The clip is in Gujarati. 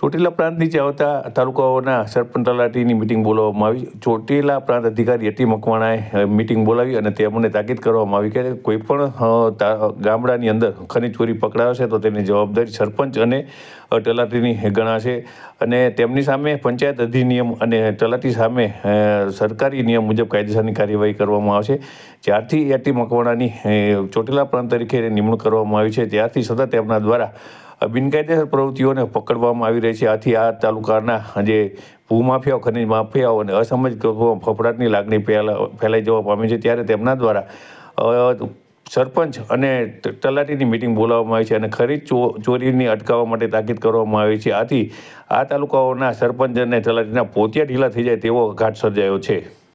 ચોટીલા પ્રાંત નીચે આવતા તાલુકાઓના સરપંચ તલાટીની મિટિંગ બોલાવવામાં આવી. ચોટીલા પ્રાંત અધિકારી એટી મકવાણાએ મિટિંગ બોલાવી અને તેમને તાકીદ કરવામાં આવી કે કોઈ પણ ગામડાની અંદર ખનીજ ચોરી પકડાશે તો તેની જવાબદારી સરપંચ અને તલાટીની ગણાશે. અને તેમની સામે પંચાયત અધિનિયમ અને તલાટી સામે સરકારી નિયમ મુજબ કાયદેસરની કાર્યવાહી કરવામાં આવશે. જ્યારથી એટી મકવાણાની ચોટીલા પ્રાંત તરીકે નિમણૂક કરવામાં આવી છે. ત્યારથી સતત તેમના દ્વારા બિનકાયદેસર પ્રવૃત્તિઓને પકડવામાં આવી રહી છે. આથી આ તાલુકાના જે ભૂમાફિયાઓ, ખનીજ માફિયાઓ અને અસમજ ફફડાટની લાગણી ફેલા, ફેલાઈ જવા પામી છે. ત્યારે તેમના દ્વારા સરપંચ અને તલાટીની મિટિંગ બોલાવવામાં આવી છે અને ખરીદ ચોરીની અટકાવવા માટે તાકીદ કરવામાં આવી છે. આથી આ તાલુકાઓના સરપંચ અને તલાટીના પોતિયા ઢીલા થઈ જાય તેવો ઘાટ સર્જાયો છે.